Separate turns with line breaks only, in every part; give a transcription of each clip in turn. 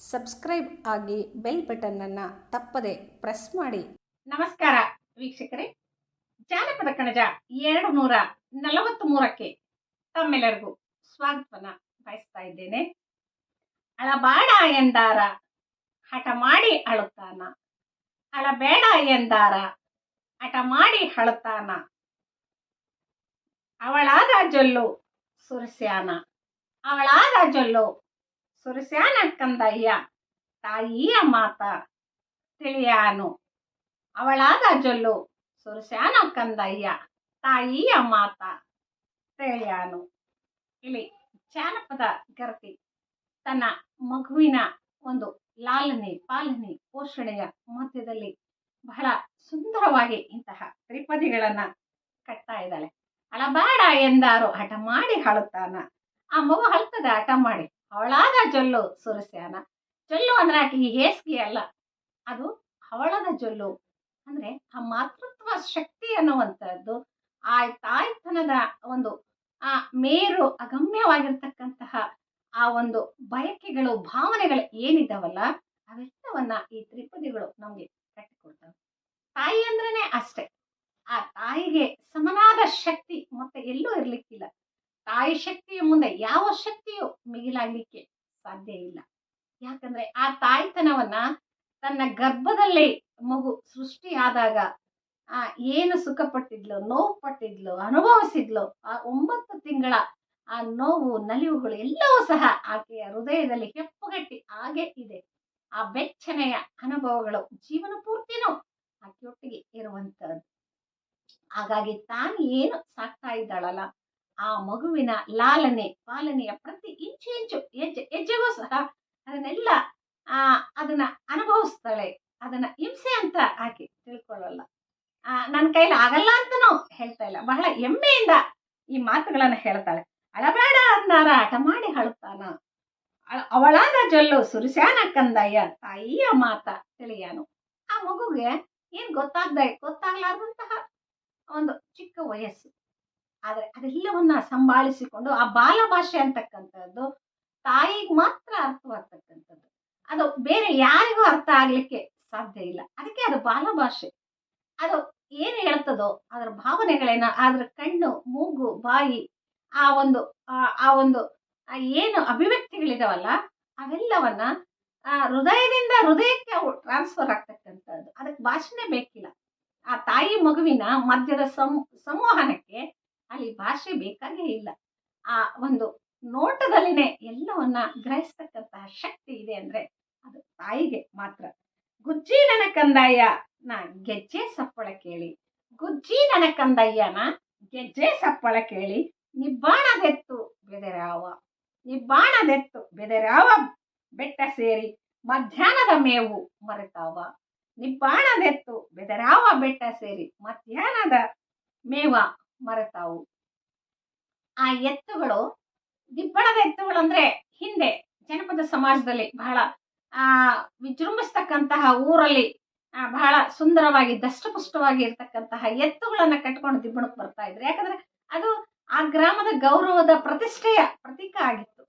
Subscribe ಆಗಿ bell ಬಟನ್ನನ್ನು ತಪ್ಪದೆ press ಮಾಡಿ.
ನಮಸ್ಕಾರ ವೀಕ್ಷಕರೇ. ಜಾನಪದ ಕಣಜ ಎರಡು ನೂರ ನಲವತ್ತ್ ಮೂರಕ್ಕೆ ತಮ್ಮೆಲ್ಲರಿಗೂ ಸ್ವಾಗತವನ್ನ ಬಯಸ್ತಾ ಇದ್ದೇನೆ. ಅಳಬಾಡ ಎಂದಾರ, ಹಠ ಮಾಡಿ ಅಳುತ್ತಾನ. ಅಳಬೇಡ ಎಂದಾರ, ಹಠ ಮಾಡಿ ಅಳುತ್ತಾನ. ಅವಳಾದ ಜೊಲ್ಲು ಸುರಸ್ಯಾನ. ಅವಳಾದ ಜೊಲ್ಲು ಸುರಸ್ಯಾನ ಕಂದಯ್ಯ ತಾಯಿಯ ಮಾತ ತಿಳಿಯಾನು. ಅವಳಾದ ಜೊಲ್ಲು ಸುರಸ್ಯಾನ ಕಂದಯ್ಯ ತಾಯಿಯ ಮಾತ ತಿಳಿಯಾನು. ಇಲ್ಲಿ ಜಾನಪದ ಗರತಿ ತನ್ನ ಮಗುವಿನ ಒಂದು ಲಾಲನೆ ಪಾಲನೆ ಪೋಷಣೆಯ ಮಧ್ಯದಲ್ಲಿ ಬಹಳ ಸುಂದರವಾಗಿ ಇಂತಹ ತ್ರಿಪದಿಗಳನ್ನ ಕಟ್ತಾ ಇದ್ದಾಳೆ. ಅಳಬೇಡ ಎಂದಾರು ಹಠ ಮಾಡಿ ಹಳುತ್ತಾನ. ಆ ಮಗು ಹಳ್ತದ ಹಠ ಮಾಡಿ ಅವಳಾದ ಜೊಲ್ಲು ಸುರಸ್ಯಾನ. ಜೊಲ್ಲು ಅಂದ್ರೆ ಆಕೆ ಈ ಹೇಸಿಗೆ ಅಲ್ಲ. ಅದು ಹವಳದ ಜೊಲ್ಲು. ಅಂದ್ರೆ ಆ ಮಾತೃತ್ವ ಶಕ್ತಿ ಅನ್ನುವಂಥದ್ದು, ಆ ತಾಯ್ತನದ ಒಂದು, ಆ ಮೇರು ಅಗಮ್ಯವಾಗಿರ್ತಕ್ಕಂತಹ ಆ ಒಂದು ಬಯಕೆಗಳು, ಭಾವನೆಗಳು ಏನಿದ್ದಾವಲ್ಲ ಅವೆಲ್ಲವನ್ನ ಈ ತ್ರಿಪದಿಗಳು ನಮ್ಗೆ ಕಟ್ಟಿಕೊಡ್ತವೆ. ತಾಯಿ ಅಂದ್ರೇನೆ ಅಷ್ಟೇ. ಆ ತಾಯಿಗೆ ಸಮನಾದ ಶಕ್ತಿ ಮತ್ತೆ ಎಲ್ಲೂ ಇರ್ಲಿಕ್ಕಿಲ್ಲ. ತಾಯಿ ಶಕ್ತಿಯ ಮುಂದೆ ಯಾವ ಶಕ್ತಿಯು ಮಿಗಿಲಾಗ್ಲಿಕ್ಕೆ ಸಾಧ್ಯ ಇಲ್ಲ. ಯಾಕಂದ್ರೆ ಆ ತಾಯ್ತನವನ್ನ ತನ್ನ ಗರ್ಭದಲ್ಲಿ ಮಗು ಸೃಷ್ಟಿಯಾದಾಗ, ಆ ಏನು ಸುಖ ಪಟ್ಟಿದ್ಲು ನೋವು ಪಟ್ಟಿದ್ಲು ಅನುಭವಿಸಿದ್ಲು, ಆ ಒಂಬತ್ತು ತಿಂಗಳ ಆ ನೋವು, ನಲಿವುಗಳು ಎಲ್ಲವೂ ಸಹ ಆಕೆಯ ಹೃದಯದಲ್ಲಿ ಹೆಪ್ಪುಗಟ್ಟಿ ಹಾಗೆ ಇದೆ. ಆ ಬೆಚ್ಚನೆಯ ಅನುಭವಗಳು ಜೀವನ ಪೂರ್ತಿನೂ ಆಕೆಯೊಟ್ಟಿಗೆ ಇರುವಂತದ್ದು ಹಾಗಾಗಿ ತಾನು ಏನು ಸಾಕ್ತಾ ಇದ್ದಾಳಲ್ಲ ಆ ಮಗುವಿನ ಲಾಲನೆ, ಪಾಲನೆಯ ಪ್ರತಿ ಇಂಚು ಇಂಚು ಹೆಜ್ಜೆ ಹೆಜ್ಜೆಗೂ ಸಹ ಅದನ್ನೆಲ್ಲ, ಆ, ಅದನ್ನ ಅನುಭವಿಸ್ತಾಳೆ. ಅದನ್ನ ಹಿಂಸೆ ಅಂತ ಆಕೆ ತಿಳ್ಕೊಳ್ಳಲ್ಲ. ಆ ನನ್ನ ಕೈಲಿ ಆಗಲ್ಲ ಅಂತನೂ ಹೇಳ್ತಾ ಇಲ್ಲ. ಬಹಳ ಹೆಮ್ಮೆಯಿಂದ ಈ ಮಾತುಗಳನ್ನ ಹೇಳ್ತಾಳೆ. ಅಳಬೇಡ ಅಂದಾರ ಹಠ ಮಾಡಿ ಹಳುತ್ತಾನ ಅವಳಾದ ಜೊಲ್ಲು ಸುರಿಸ್ಯಾನ ಕಂದಯ್ಯ, ತಾಯಿಯ ಮಾತ ತಿಳಿಯಾನು. ಆ ಮಗುಗೆ ಏನ್ ಗೊತ್ತಾಗ್ದ, ಗೊತ್ತಾಗ್ಲಾರ್ದಂತಹ ಒಂದು ಚಿಕ್ಕ ವಯಸ್ಸು. ಆದ್ರೆ ಅದೆಲ್ಲವನ್ನ ಸಂಭಾಳಿಸಿಕೊಂಡು ಆ ಬಾಲ ಭಾಷೆ ಅಂತಕ್ಕಂಥದ್ದು ತಾಯಿಗೆ ಮಾತ್ರ ಅರ್ಥವಾಗ್ತಕ್ಕಂಥದ್ದು. ಅದು ಬೇರೆ ಯಾರಿಗೂ ಅರ್ಥ ಆಗ್ಲಿಕ್ಕೆ ಸಾಧ್ಯ ಇಲ್ಲ. ಅದಕ್ಕೆ ಅದು ಬಾಲ ಭಾಷೆ ಅದು ಏನು ಹೇಳ್ತದೋ ಅದರ ಭಾವನೆಗಳೇನ ಅದ್ರ ಕಣ್ಣು, ಮೂಗು, ಬಾಯಿ ಆ ಒಂದು, ಆ- ಒಂದು ಏನು ಅಭಿವ್ಯಕ್ತಿಗಳಿದಾವಲ್ಲ ಅವೆಲ್ಲವನ್ನ, ಆ, ಹೃದಯದಿಂದ ಹೃದಯಕ್ಕೆ ಅವು ಟ್ರಾನ್ಸ್ಫರ್ ಆಗ್ತಕ್ಕಂಥದ್ದು. ಅದಕ್ಕೆ ಭಾಷೆನೇ ಬೇಕಿಲ್ಲ. ಆ ತಾಯಿ ಮಗುವಿನ ಮಧ್ಯದ ಸಂ, ಸಂವಹನಕ್ಕೆ ಭಾಷೆ ಬೇಕಾಗೇ ಇಲ್ಲ. ಆ ಒಂದು ನೋಟದಲ್ಲಿನೇ ಎಲ್ಲವನ್ನ ಗ್ರಹಿಸ್ತಕ್ಕಂತಹ ಶಕ್ತಿ ಇದೆ ಅಂದ್ರೆ ಅದು ತಾಯಿಗೆ ಮಾತ್ರ. ಗುಜ್ಜಿ ನನ ಕಂದಾಯ ನಾ ಗೆಜ್ಜೆ ಸಪ್ಪಳ ಕೇಳಿ. ಗುಜ್ಜಿ ನನ್ನ ಕಂದಯ್ಯನ ಗೆಜ್ಜೆ ಸಪ್ಪಳ ಕೇಳಿ. ನಿಬ್ಬಾಣದೆತ್ತು ಬೆದರಾವ. ನಿಬ್ಬಾಣದೆತ್ತು ಬೆದರಾವ ಬೆಟ್ಟ ಸೇರಿ ಮಧ್ಯಾಹ್ನದ ಮೇವು ಮರೆತಾವ. ನಿಬ್ಬಾಣದೆತ್ತು ಬೆದರಾವ ಬೆಟ್ಟ ಸೇರಿ ಮಧ್ಯಾಹ್ನದ ಮೇವ ಮರೆತಾವು. ಆ ಎತ್ತುಗಳು ದಿಬ್ಬಣದ ಎತ್ತುಗಳು ಅಂದ್ರೆ ಹಿಂದೆ ಜನಪದ ಸಮಾಜದಲ್ಲಿ ಬಹಳ ಆ ವಿಜೃಂಭಿಸ್ತಕ್ಕಂತಹ ಊರಲ್ಲಿ ಆ, ಬಹಳ ಸುಂದರವಾಗಿ ದಷ್ಟಪುಷ್ಟವಾಗಿ ಇರ್ತಕ್ಕಂತಹ ಎತ್ತುಗಳನ್ನ ಕಟ್ಕೊಂಡು ದಿಬ್ಬಣಕ್ಕೆ ಬರ್ತಾ ಇದ್ರು. ಯಾಕಂದ್ರೆ ಅದು ಆ ಗ್ರಾಮದ ಗೌರವದ ಪ್ರತಿಷ್ಠೆಯ ಪ್ರತೀಕ ಆಗಿತ್ತು.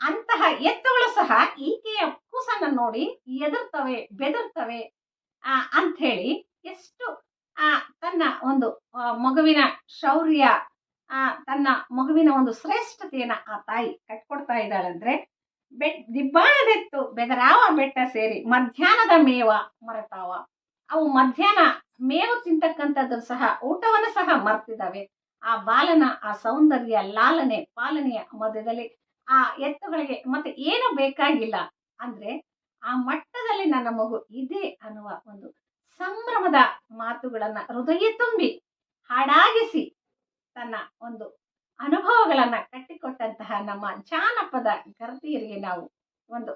ಅಂತಹ ಎತ್ತುಗಳು ಸಹ ಈಕೆಯ ಕೂಸನ್ನ ನೋಡಿ ಎದುರ್ತವೆ ಬೆದರ್ತವೆ ಆ ಅಂತ ಹೇಳಿ ಎಷ್ಟು ಆ ತನ್ನ ಒಂದು ಮಗುವಿನ ಶೌರ್ಯ ತನ್ನ ಮಗುವಿನ ಒಂದು ಶ್ರೇಷ್ಠತೆಯನ್ನ ಆ ತಾಯಿ ಕಟ್ಕೊಡ್ತಾ ಇದ್ದಾಳಂದ್ರೆ ಬೆಟ್ ದಿಬ್ಬಾಣದೆತ್ತು ಬೆದರಾವ ಬೆಟ್ಟ ಸೇರಿ ಮಧ್ಯಾಹ್ನದ ಮೇವ ಮರೆತಾವ. ಅವು ಮಧ್ಯಾಹ್ನ ಮೇವು ತಿಂತಕ್ಕಂಥದ್ದು ಸಹ ಊಟವನ್ನು ಸಹ ಮರ್ತಿದ್ದಾವೆ. ಆ ಬಾಲನ, ಆ ಸೌಂದರ್ಯ, ಲಾಲನೆ, ಪಾಲನೆಯ ಮಧ್ಯದಲ್ಲಿ ಆ ಎತ್ತುಗಳಿಗೆ ಮತ್ತೆ ಏನು ಬೇಕಾಗಿಲ್ಲ ಅಂದ್ರೆ ಆ ಮಟ್ಟದಲ್ಲಿ ನನ್ನ ಮಗು ಇದೆ ಅನ್ನುವ ಒಂದು ಸಂಭ್ರಮದ ಮಾತುಗಳನ್ನ ಹೃದಯ ತುಂಬಿ ಹಾಡಾಗಿಸಿ ತನ್ನ ಒಂದು ಅನುಭವಗಳನ್ನ ಕಟ್ಟಿಕೊಟ್ಟಂತಹ ನಮ್ಮ ಜಾನಪದ ಗರ್ಭಿಯರಿಗೆ ನಾವು ಒಂದು,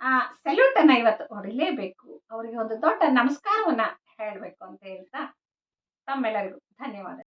ಆ ಸೆಲ್ಯೂಟ್ ಅನ್ನ ಇವತ್ತು ಹೊಡಿಲೇಬೇಕು ಅವರಿಗೆ ಒಂದು ದೊಡ್ಡ ನಮಸ್ಕಾರವನ್ನ ಹೇಳಬೇಕು ಅಂತ ಹೇಳ್ತಾ ತಮ್ಮೆಲ್ಲರಿಗೂ ಧನ್ಯವಾದ.